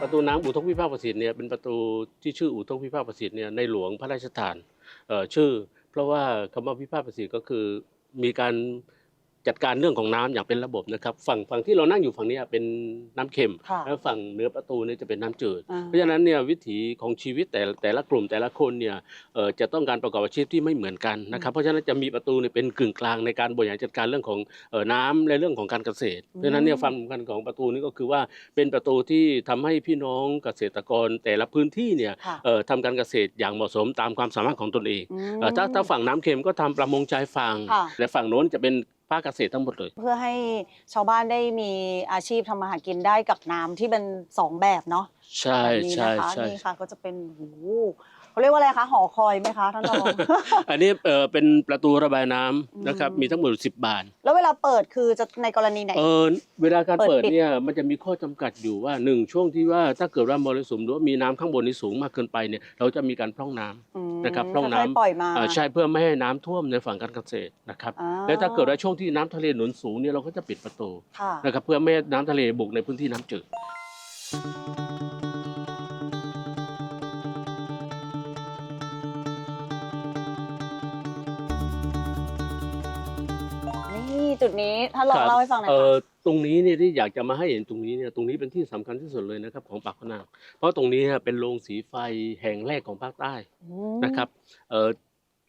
ประตูน้ำอุทกพิภาคประสิทธิ์เนี่ยเป็นประตูที่ชื่ออุทกพิภาคประสิทธิ์เนี่ยในหลวงพระราชทานชื่อ เพราะว่าคำว่าพิภาคประสิทธิ์ก็คือมีการ จัดการเรื่องของน้ำอย่างเป็นระบบนะครับ ฝั่งฝั่งที่เรานั่งอยู่ฝั่งเนี้ยเป็นน้ำเค็มค่ะแล้วฝั่งเหนือประตูเนี่ยจะเป็นน้ำจืดอ่าเพราะฉะนั้นเนี่ยวิถีของชีวิตแต่ละแต่ละกลุ่มแต่ละคนเนี่ยเอ่อจะต้องการประกอบอาชีพที่ไม่เหมือนกันนะครับ เพราะฉะนั้นจะมีประตูเนี่ยเป็นกึ่งกลางในการบริหารจัดการเรื่องของเอ่อน้ำและเรื่องของการเกษตร เพราะฉะนั้นเนี่ยความสำคัญของประตูนี้ก็คือว่าเป็นประตูที่ทำให้พี่น้องเกษตรกรแต่ละพื้นที่เนี่ยค่ะเอ่อทำการเกษตรอย่างเหมาะสมตามความสามารถของตนเองอืมเอ่อถ้าถ้าฝั่งน้ำเค็มก็ทำประมงชายฝั่งค่ะและฝั่งโน้นจะเป็น ภาคเกษตรทั้งหมดเลย เพื่อให้ชาวบ้านได้มีอาชีพทำมาหากินได้กับน้ำที่เป็นสองแบบเนาะใช่แบบนี้ใช่นะคะใช่ นี่ค่ะก็จะเป็นโอ้โห เขาเรียกว่าอะไรคะหอคอยไหมคะท่านรอง อันนี้เอ่อเป็นประตูระบายน้ำนะครับอืม มีทั้งหมด10 บานแล้วเวลาเปิดคือจะในกรณีไหน เออเวลาการเปิเปิดดปิด เนี่ยมันจะมีข้อจำกัดอยู่ว่าหนึ่งช่วงที่ว่าถ้าเกิดว่ามรสุมหรือว่ามีน้ำข้างบนนี่สูงมากเกินไปเนี่ยเราจะมีการพร่องน้ำอืมนะครับร่องน้ำ ค่ยๆปล่อยมาอ่าใช่เพื่อไม่ให้น้ำท่วมในฝั่งการเกษตรนะครับอ่าแล้วถ้าเกิดว่าช่วงที่น้ำทะเลหนุนสูงเนี่ยเราก็จะปิดประตูค่ะ นะครับเพื่อไม่ให้น้ำทะเลบุกในพื้นที่น้ำจืด จุดนี้ถ้านลองเล่าให้ฟังหน่อยเอค่ะอตรงนี้เนี่ยที่อยากจะมาให้เห็นตรงนี้เนี่ยตรงนี้เป็นที่สำคัญที่สุดเลยนะครับของปากพนังเพราะตรงนี้เนี่ยเป็นโรงสีไฟแห่งแรกของภาคใต้มนะครับเออ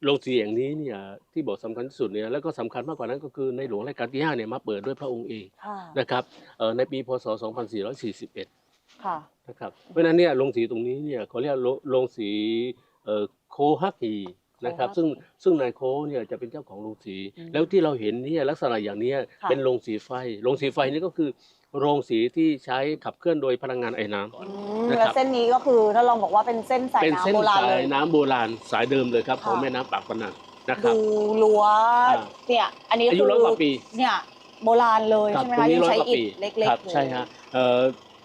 โรงสีแห่งนี้เนี่ยที่บอกสำคัญที่สุดเนี่ยแล้วก็สำคัญมากกว่านั้นก็คือในหลวงรัชกาลที่5เนี่ยมาเปิดด้วยพระองค์เองค่ะนะครับเออในปีพศ 2441 ค่ะ นะครับเพราะฉะนั้นเนี่ยโรงสีตรงนี้เนี่ยเขาเรียกโรงโรงสีเอ่อโคฮักฮี นะครับโคฮักฮีซึ่งซึ่งนายโคเนี่ยจะเป็นเจ้าของโรงสี อืมแล้วที่เราเห็นเนี่ยลักษณะอย่างเนี้ยค่ะ เป็นโรงสีไฟโรงสีไฟนี่ก็คือโรงสีที่ใช้ขับเคลื่อนโดยพลังงานไอ้น้ำ อืมนะคแล้รัวบ เส้นนี้ก็คือถ้าลองบอกว่าเป็นเส้นสายเป็นเส้นน้ำโบราณสาเลย ยน้ำโบราณสายเดิมเลยครับ ค่ะ ของแม่น้ำปากพนังนะครับ ดูรั้วอ่า เนี่ย อันนี้อายุคืร้อยกว่าปี เนี่ยโบราณเลยครับใช่ไหมตรงคะนี้ยังร้อยใช้กว่าอิฐปีเล็กครับๆอยู่ใช่ฮะเอ่อ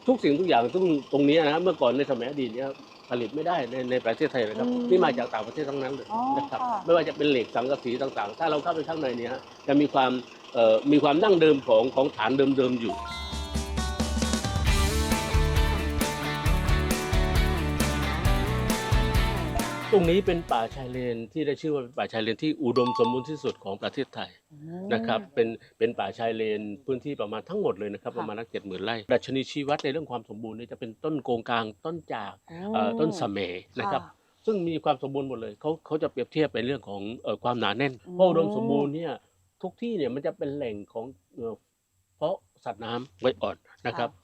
ทุกสิ่งทุกอย่างซึ่งตรงนี้นะเมื่อก่อนในสมัยอดีตเนี่ยผลิตไม่ได้ในในประเทศไทยนะครับที่มาจากต่างประเทศทั้งนั้นเลยอ๋อนะครับค่ะ ไม่ว่าจะเป็นเหล็กสังกะสีต่างๆ ถ้าเราเข้าไปข้างในเนี่ยฮะจะมีความเอ่อมีความดั้งเดิมของของฐานเดิมๆอยู่ ตรงนี้เป็นป่าชายเลนที่ได้ชื่อว่าเป็นป่าชายเลนที่อุดมสมบูรณ์ที่สุดของประเทศไทยอืมนะครับเป็นเป็นป่าชายเลนพื้นที่ประมาณทั้งหมดเลยนะครับค่ะประมาณนักเจ็ดหมื่นไร่ดัชนีชี้วัดในเรื่องความสมบูรณ์เนี่ยจะเป็นต้นโกงกลางต้นจากเอ่อต้นสะเมนะครับค่ะซึ่งมีความสมบูรณ์หมดเลยเขาเขาจะเปรียบเทียบในเรื่องของเอ่อความหนาแน่นอืมเพราะอุดมสมบูรณ์เนี่ยทุกที่เนี่ยมันจะเป็นแหล่งของเอ่อเพาะสัตว์น้ำไว้อ่อนนะครับเอ่อ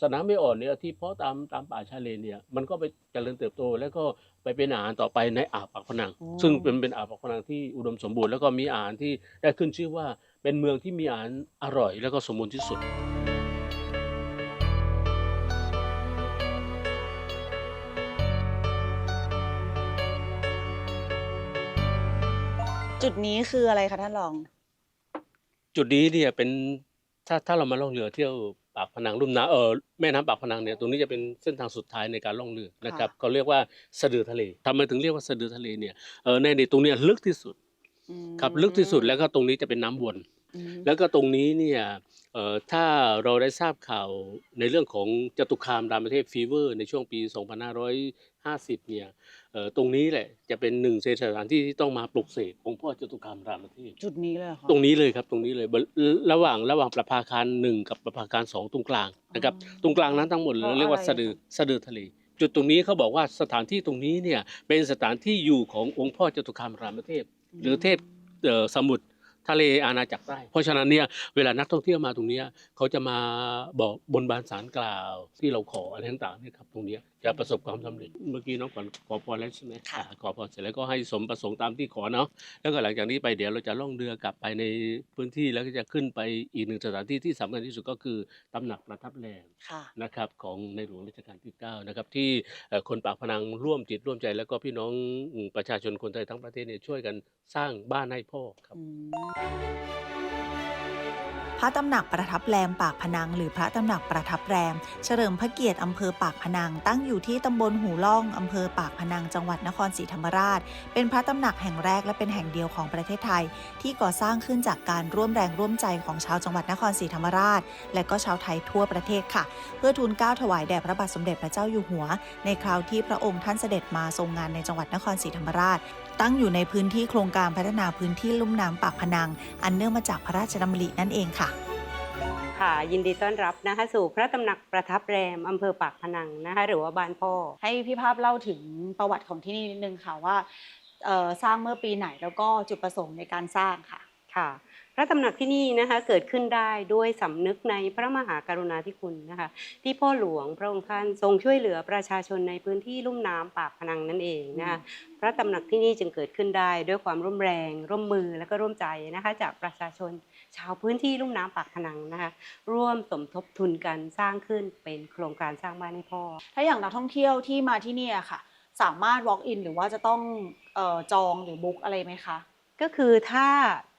สัตว์น้ำไม่อ่อนเนี่ยที่เพาะตามตามป่าชายเลนเนี่ยมันก็ไปเจริญเติบโต แล้วก็ไปเป็นอาหารต่อไปในอ่าวปากพนังอืมซึ่งเป็นเป็นอ่าวปากพนังที่อุดมสมบูรณ์แล้วก็มีอาหารที่ได้ขึ้นชื่อว่าเป็นเมืองที่มีอาหารอร่อย แล้วก็สมบูรณ์ที่สุด จุดนี้คืออะไรคะท่านรอง จุดนี้เนี่ยเป็นถ้าถ้าเรามาล่องเรือเที่ยว ปากพนังลุ่มน้ำเออแม่น้ำปากพนังเนี่ยตรงนี้จะเป็นเส้นทางสุดท้ายในการล่องเรือนะครับเขาเรียกว่าสะดือทะเลทำไมถึงเรียกว่าสะดือทะเลเนี่ยเออในในตรงเนี้ยลึกที่สุดอืมครับลึกที่สุดแล้วก็ตรงนี้จะเป็นน้ำวนอืมแล้วก็ตรงนี้เนี่ยเอ่อถ้าเราได้ทราบข่าวในเรื่องของจตุคามรามประเทศฟีเวอร์ ในช่วงปี 2550 เนี่ยเอ่อตรงนี้แหละจะเป็นหนึ่งในสถานที่ที่ต้องมาปลุกเสกองค์พ่อจตุคามรามประเทศจุดนี้เลยเหอคะตรงนี้เลยครับตรงนี้เลยบระหว่างระหว่างประภาคารหนึ่งกับประภาคารสองตรงกลางนะครับตรงกลางนั้นทั้งหมดเราเรียกว่าสะดือสะดือทะเลจุดตรงนี้เขาบอกว่าสถานที่ตรงนี้เนี่ยเป็นสถานที่อยู่ขององค์พ่อจตุคามรามเทพ หรือเทพเอ่อสมุทรทะเลอาณาจักรใต้เพราะฉะนั้นเนี่ยเวลานักท่องเที่ยวมาตรงเนี้ยเขาจะมาบอกบนบานสารกล่าวที่เราขออะไรต่างๆเนี่ยครับตรงเนี้ย จะประสบความสำเร็จ เมื่อกี้น้องขวัญขอพรแล้วใช่ไหมค่ะอ่าขอพรเสร็จแล้วก็ให้สมประสงค์ตามที่ขอเนาะ แล้วก็หลังจากนี้ไปเดี๋ยวเราจะล่องเรือกลับไปในพื้นที่แล้วก็จะขึ้นไปอีกหนึ่งสถานที่ที่สำคัญที่สุดก็คือตำหนักประทับแรมค่ะนะครับของในหลวงรัชกาลที่9นะครับที่เอ่อคนปากพนังร่วมจิตร่วมใจ แล้วก็พี่น้องอืมประชาชนคนไทยทั้งประเทศเนี่ยช่วยกันสร้างบ้านให้พ่อครับอืม พระตำหนักประทับแรมปากพนัง หรือพระตำหนักประทับแรม เฉลิมพระเกียรติอำเภอปากพนัง ตั้งอยู่ที่ตำบลหูล่องอำเภอปากพนังจังหวัดนครศรีธรรมราช เป็นพระตำหนักแห่งแรกและเป็นแห่งเดียวของประเทศไทย ที่ก่อสร้างขึ้นจากการร่วมแรงร่วมใจของชาวจังหวัดนครศรีธรรมราช และก็ชาวไทยทั่วประเทศค่ะ เพื่อทูลเกล้าถวายแด่พระบาทสมเด็จพระเจ้าอยู่หัว ในคราวที่พระองค์ท่านเสด็จมาทรงงานในจังหวัดนครศรีธรรมราชตั้งอยู่ในพื้นที่โครงการพัฒนาพื้นที่ลุ่มน้ำปากพนัง อันเนื่องมาจากพระราชดำรินั่นเองค่ะ ค่ะ ยินดีต้อนรับนะคะ สู่พระตำหนักประทับแรมอำเภอปากพนังนะคะ หรือว่าบ้านพ่อ ให้พี่ภาพเล่าถึงประวัติของที่นี่นิดนึงค่ะว่าเอ่อสร้างเมื่อปีไหนแล้วก็จุดประสงค์ในการสร้างค่ะค่ะพระตำหนักที่นี่นะคะเกิดขึ้นได้ด้วยสำนึกในพระมหากรุณาธิคุณนะคะที่พ่อหลวงพระองค์ท่านทรงช่วยเหลือประชาชนในพื้นที่ลุ่มน้ำปากพนังนั่นเองนะคะพระตำหนักที่นี่จึงเกิดขึ้นได้ด้วยความร่วมแรง ร่วมมือและก็ร่วมใจนะคะจากประชาชน ชาวพื้นที่ลุ่มน้ำปากพนังนะคะร่วมสมทบทุนกันสร้างขึ้นเป็นโครงการสร้างบ้านให้พ่อ ถ้าอย่างนักท่องเที่ยวที่มาที่เนี่ยค่ะ สามารถ walk in หรือว่าจะต้องเอ่อจองหรือบุ๊กอะไรไหมคะ ก็คือถ้า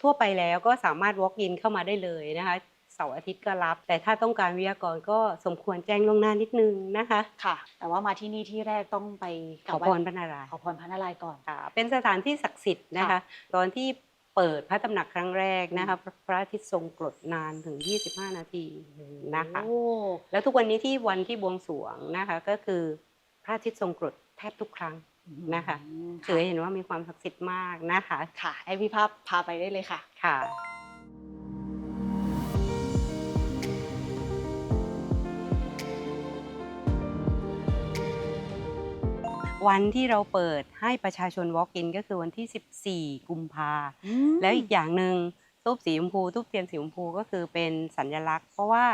ทั่วไปแล้วก็สามารถ walk in เข้ามาได้เลยนะคะเสาร์อาทิตย์ก็รับ แต่ถ้าต้องการวิทยากรก็สมควรแจ้งล่วงหน้านิดนึงนะคะค่ะ แต่ว่ามาที่นี่ที่แรกต้องไปขอพรพระนารายณ์ขอพรพระนารายณ์ก่อนค่ะเป็นสถานที่ศักดิ์สิทธิ์นะคะค่ะตอนที่ เปิดพระตำหนักครั้งแรกนะคะพระพระอาทิตย์ทรงกรดนานถึง 25 นาทีนะคะโอ้แล้วทุกวันนี้ที่วันที่บวงสรวงนะคะก็คือพระอาทิตย์ทรงกรดแทบทุกครั้งนะคะอืมถือให้เห็นว่ามีความศักดิ์สิทธิ์มากนะคะค่ะให้พี่ภาพพาไปได้เลยค่ะค่ะ วันที่เราเปิดให้ประชาชน walk in ก็คือวันที่ 14 กุมภาแล้วอีกอย่างหนึ่งทูบสีชมพูทูบเทียนสีชมพูก็คือเป็นสัญลักษณ์ เพราะว่า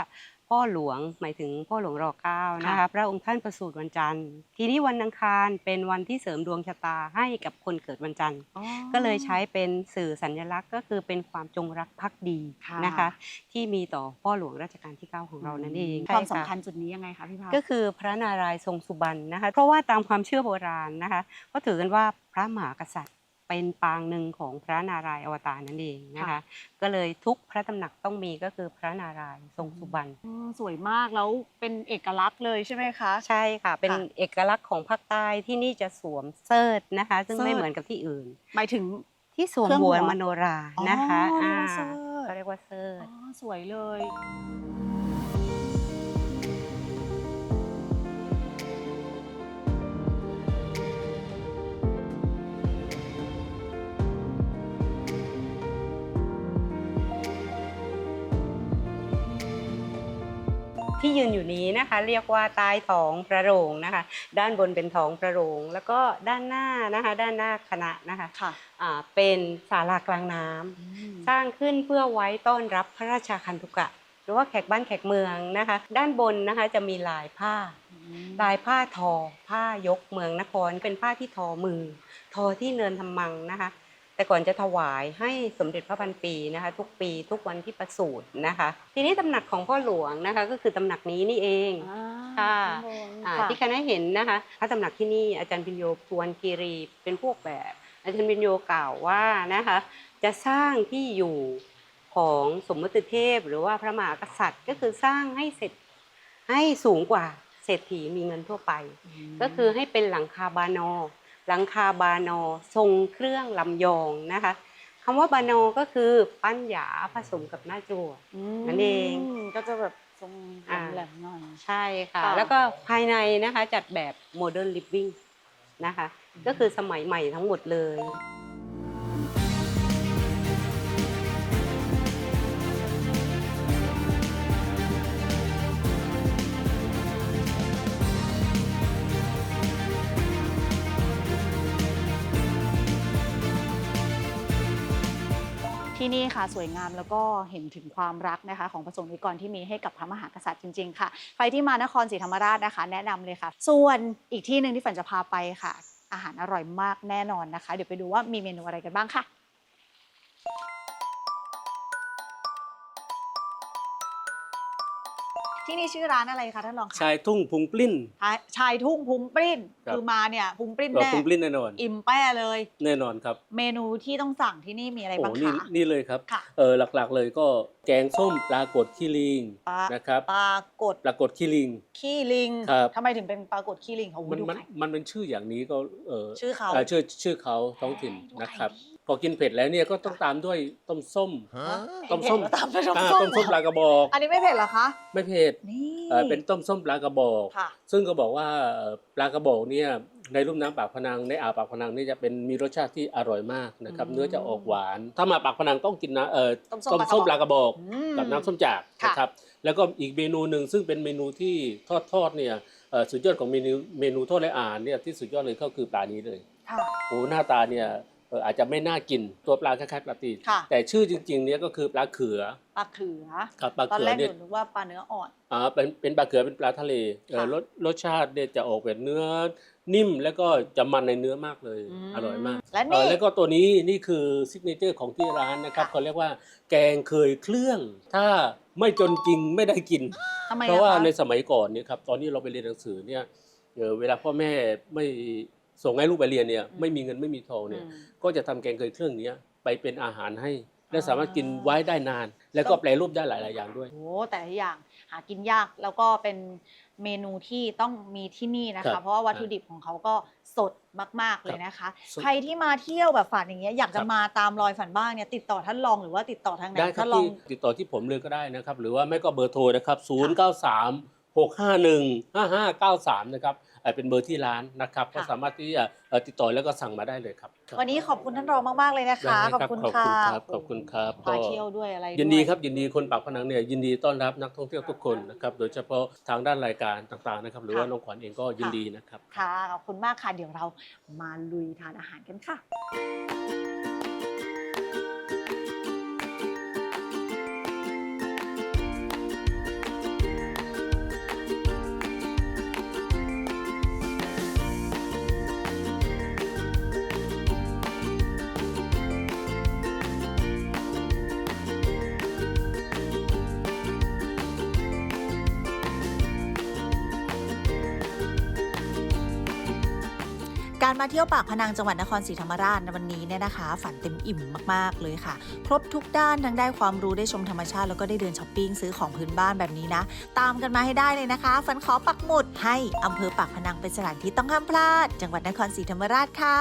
พ่อหลวง หมายถึงพ่อหลวงรอเก้านะคะค่ะพระองค์ท่านประสูติวันจันทร์ ทีนี้วันอังคารเป็นวันที่เสริมดวงชะตาให้กับคนเกิดวันจันทร์อ๋อก็เลยใช้เป็นสื่อสัญลักษณ์ก็คือเป็นความจงรักภักดีค่ะนะคะ ที่มีต่อพ่อหลวงรัชกาลที่ 9 ของเรานั่นเองความใช่ะสำคัญจุดนี้ยังไงคะพี่ภาพก็คือพระนารายณ์ทรงสุบรรณนะคะเพราะว่าตามความเชื่อโบราณนะคะก็ถือกันว่าพระมหากษัตริย์ เป็นปางหนึ่งของพระนารายณ์อวตารนั่นเองนะคะ ค่ะ ก็เลยทุกพระตำหนักต้องมีก็คือพระนารายณ์ทรงสุบรรณอืมสวยมากแล้วเป็นเอกลักษณ์เลยใช่ไหมคะ ใช่ค่ะ เป็นค่ะเอกลักษณ์ของภาคใต้ที่นี่จะสวมเสิร์ธนะคะ ซึ่งเสิร์ธ ไม่เหมือนกับที่อื่น หมายถึง ที่สวมเครื่องหัหัววมโนรานะคะอ๋ออ่าเสิร์ธ เขาเรียกว่าเสิร์ธอ๋อสวยเลย ที่ยืนอยู่นี้นะคะ เรียกว่าใต้ท้องพระโรงนะคะ ด้านบนเป็นท้องพระโรง แล้วก็ด้านหน้านะคะ ด้านหน้าคณะนะคะค่ะอ่าเป็นศาลากลางน้ำสร้างขึ้นเพื่อไว้ต้อนรับพระราชาคันธุกะหรือว่าแขกบ้านแขกเมืองนะคะ ด้านบนนะคะจะมีลายผ้า ลายผ้าทอ ผ้ายกเมืองนคร เป็นผ้าที่ทอมือ ทอที่เนินทำมังนะคะ แต่ก่อนจะถวายให้สมเด็จพระพันปีนะคะ ทุกปีทุกวันที่ประสูตินะคะ ทีนี้ตำหนักของพ่อหลวงนะคะ ก็คือตำหนักนี้นี่เองค่ะอ่าที่คณะเห็นนะคะพระตำหนักที่นี่อาจารย์พิญโยพวนกีรีเป็นพวกแบบ อาจารย์พิญโยกล่าวว่านะคะ จะสร้างที่อยู่ของสมมติเทพ หรือว่าพระมหากษัตริย์ก็คือสร้างให้เสร็จให้สูงกว่าเศรษฐีมีเงินทั่วไป ก็คือให้เป็นหลังคาบานอ หลังคาบานอทรงเครื่องลำยองนะคะคำว่าบานอก็คือปั้นหยาผสมกับหน้าจั่วนั่นเองก็จะแบบทรงอ่าแหลมๆหน่อยใช่ค่ะค่ะ แล้วก็ภายในนะคะจัดแบบโมเดิร์นลิฟวิ่งนะคะ ก็คือสมัยใหม่ทั้งหมดเลย ที่นี่ค่ะสวยงามแล้วก็เห็นถึงความรักนะคะของประสงค์นิกรที่มีให้กับพระมหากษัตริย์จริงๆค่ะใครที่มานครศรีธรรมราชนะคะ แนะนำเลยค่ะ ส่วนอีกที่หนึ่งที่ฝันจะพาไปค่ะ อาหารอร่อยมากแน่นอนนะคะ เดี๋ยวไปดูว่ามีเมนูอะไรกันบ้างค่ะ ที่นี่ชื่อร้านอะไรคะท่านรองคะชายทุ่งพุงปลิ้น ชายชายทุ่งพุงปริ้นครับ คือมาเนี่ยพุงปริ้นเอ่อแน่พุงปลิ้นแน่นอน อิ่มแป้เลย แน่นอนครับเมนูที่ต้องสั่งที่นี่มีอะไรโอ้บ้างนี่คะนี่เลยครับค่ะเออหลักๆเลยก็แกงส้มปลากดขี้ลิงปลานะครับปลากดปลากดขี้ลิง ขี้ลิงครับ ทำไมถึงเป็นปลากดขี้ลิงเขามันดูมันไข่มันเป็นชื่ออย่างนี้ก็เออชื่อเขาอ่ชื่อชื่อเขาท้องถิ่นดูไข่นะครับดี พอกินเผ็ดแล้วเนี่ยก็ต้องตามด้วยต้มส้ม ต้มส้มเผ็ดแล้วตามด้วยต้มอ่าส้มต้มส้มปลากระบอก อันนี้ไม่เผ็ดเหรอคะ ไม่เผ็ดนี่เอ่อเป็นต้มส้มปลากระบอก ค่ะ ซึ่งก็บอกว่าเอ่อปลากระบอกเนี่ยในลุ่มน้ำปากพนังในอ่าวปากพนังนี่จะเป็นมีรสชาติที่อร่อยมากนะครับ อืมเนื้อจะออกหวาน ถ้ามาปากพนังต้องกินนะเอ่อต้มส้ต้มมส้มปลากระบอก อืม กับน้ำส้มจากค่ะ นะครับ แล้วก็อีกเมนูหนึ่งซึ่งเป็นเมนูที่ทอดทอดๆเนี่ยเอ่อสุดยอดของเมนูเมนูทอดและอ่านเนี่ยที่สุดยอดเลยก็คือปลานี้เลยค่ะ โอ้หน้าตาเนี่ยเอ่ออาจจะไม่น่ากินตัวปลาคล้ายๆปลาตีนค่ะ แต่ชื่อจริงๆเนี่ยก็คือปลาเขือปลาเขือ ครับปลาตอนเขือแรกหเนี่ยนูนึกว่าปลาเนื้ออ่อน อ่าเป็นเป็นปลาเขือเป็นปลาทะเลเอ่อค่ะรสรสชาติเนี่ยจะออกเป็นเนื้อนิ่มแล้วก็จะมันในเนื้อมากเลยอืมอร่อยมากและเอ่นี่อแล้วก็ตัวนี้นี่คือซิกเนเจอร์ของที่ร้านนะครับค่ะ เขาเรียกว่าแกงเคยเครื่อง ถ้าไม่จนจริงไม่ได้กิน ทำไมเพราะว่าอคในสมัยก่อนเนี่ยครับตอนนี้เราไปเรียนหนังสือเนี่ยเอ่อเวลาพ่อแม่ไม่ ส่งให้ลูกไปเรียนเนี่ยไม่มีเงินไม่มีทองเนี่ยอืมก็จะทำแกงเคยเครื่องเนี้ยไปเป็นอาหารให้ และอ่าสามารถกินไว้ได้นาน แล้วก็แปลรูปได้หลาย ๆ อย่างด้วยโอ้แต่ละอย่างหากินยากแล้วก็เป็นเมนูที่ต้องมีที่นี่นะครัคะบเพราะว่าวัตถุดิบของเขาก็สดมาก ๆ เลยนะคะสดใครที่มาเที่ยวแบบฝันอย่างเงี้ยอยากจะครับมาตามรอยฝันบ้างเนี่ยติดต่อท่านรองหรือว่าติดต่อทางไหนได้ครับท่านรองที่ติดต่อที่ผมเลยก็ได้นะครับ หรือว่าไม่ก็เบอร์โทรนะครับ 0 9 3 6 5 1 5 5 9 3 นะครับ เอ่อเป็นเบอร์ที่ร้านนะครับก็ค่ะสามารถที่จะเอ่อติดต่อแล้วก็สั่งมาได้เลยครับ วันนี้ขอบคุณท่านรองมากๆเลยนะคะได้ขอบรับคุณขอบค่ะคุณครับขอบคุณครับพาเที่ยวด้วยอะไรด้วยยินดีครับยินดีคนปากพนังเนี่ยยินดีต้อนรับนักท่องเที่ยวทุกคนนะครับโดยเฉพาะทางด้านรายการต่างๆนะครับหรือว่าน้องขวัญเองก็ยินดีนะครับค่ะขอบคุณมากค่ะเดี๋ยวเรามาลุยทานอาหารกันค่ะ การมาเที่ยวปากพนังจังหวัดนครศรีธรรมราชในวันนี้เนี่ยนะคะ ฝันเต็มอิ่มมากๆเลยค่ะ ครบทุกด้านทั้งได้ความรู้ได้ชมธรรมชาติ แล้วก็ได้เดินช้อปปิ้งซื้อของพื้นบ้านแบบนี้นะ ตามกันมาให้ได้เลยนะคะ ฝันขอปักหมุดให้อำเภอปากพนังเป็นสถานที่ต้องห้ามพลาด จังหวัดนครศรีธรรมราชค่ะ